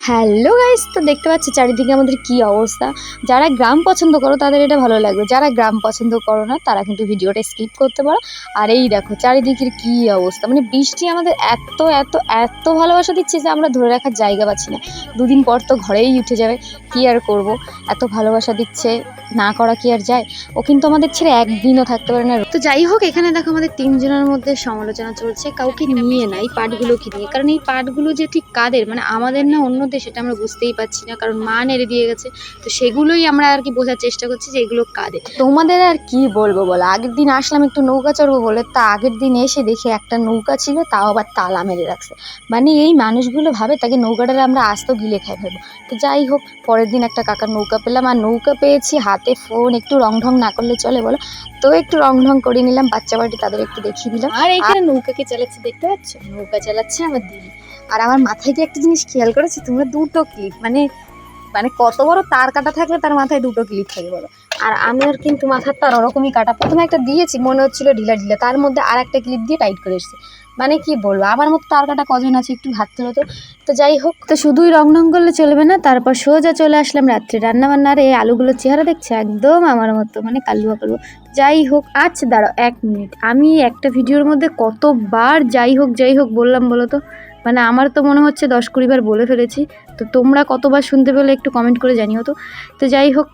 Hello guys তো দেখতে পাচ্ছি চারিদিকে আমাদের কি অবস্থা? যারা গ্রাম পছন্দ করো, তাদের এটা ভালো লাগবে। যারা গ্রাম পছন্দ করো না, তারা কিন্তু ভিডিওটা স্কিপ করতে পারো। আর এই দেখো, চারিদিকের কি অবস্থা? মানে বৃষ্টি আমাদের এত এত এত ভালোবাসা দিচ্ছে যে আমরা ধরে রাখার জায়গা পাচ্ছি না। দুদিন পর তো ঘরেই উঠে যাবে, কি আর করব? এত ভালোবাসা দিচ্ছে, না করা কি আর যায়? ও কিন্তু আমাদের ছেড়ে একদিনও থাকতে পারে না। তো যাই হোক, এখানে দেখো আমাদের তিনজনের মধ্যে সমালোচনা চলছে। কাউকে নিয়ে না, এই পাটগুলোকে নিয়ে। কারণ এই পাটগুলো যে ঠিক কাদের? মানে আমাদের না অন্যদের সেটা আমরা বুঝতেই পারছি না কারণ মা নেড়ে দিয়ে গেছে। তো সেগুলোই আমরা আর কি বোঝার চেষ্টা করছি যে এগুলো কাদের। তোমাদের আর কি বলব বলো? আগের দিন আসলাম একটু নৌকা চড়বো বলে তা আগের দিন এসে দেখি একটা নৌকা ছিল তাও আবার তালা মেরে রাখছে। মানে এই মানুষগুলো ভাবে তাকে নৌকাটারে আমরা আস্ত গিলে খাই ফেলব। তো যাই হোক পরের দিন একটা কাকার নৌকা পেলাম আর নৌকা পেয়েছি হাতে ফোন একটু রং ঢং না করলে চলে বলো। তো একটু রং ঢং করে নিলাম বাচ্চা বাড়ি তাদের একটু দেখিয়ে দিলাম। আর এখানে নৌকাকে চালাচ্ছে দেখতে পাচ্ছ? নৌকা চালাচ্ছে আমার দিদি। আর আমার মাথায় কি একটা জিনিস খেয়াল করেছি? তোমরা দুটো ক্লিপ মানে মানে কত বড় তার কাটা থাকলে তার মাথায় দুটো ক্লিপ থাকে বলো। আর আমি আমার কিন্তু মাথার তার ওরকমই কাটা। প্রথমে একটা দিয়েছি, মনে হচ্ছিল ঢিলা ঢিলা, তার মধ্যে আর একটা ক্লিপ দিয়ে টাইট করে এসেছে। মানে কি বলব, আমার মতো তার কাটা কজন আছে একটু ভাবতে হতো। তো যাই হোক, তো শুধুই রং ঢং করলে চলবে না, তারপর সোজা চলে আসলাম রাত্রে। রান্না বান্নার এই আলুগুলোর চেহারা দেখছে একদম আমার মতো মানে কালুয়া কালু যাই হোক আচ্ছা দাঁড়াও, এক মিনিট। আমি একটা ভিডিওর মধ্যে কতবার যাই হোক যাই হোক বললাম বলো তো? মানে আমার তো মনে হচ্ছে দশ কুড়িবার বলে ফেলেছি। তো তোমরা কতবার শুনতে পেলে একটু কমেন্ট করে জানিও তো। তো যাই হোক,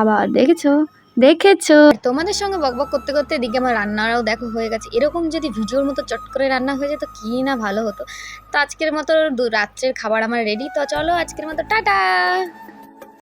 আবার দেখেছ, দেখেছ। তোমাদের সঙ্গে বকবক করতে করতে এদিকে আমার রান্নারাও দেখো হয়ে গেছে। এরকম যদি ভিডিওর মতো চট করে রান্না হয়ে যেত, কী না ভালো হতো। তো আজকের মতো রাত্রের খাবার আমার রেডি তো চলো আজকের মতো, টাটা!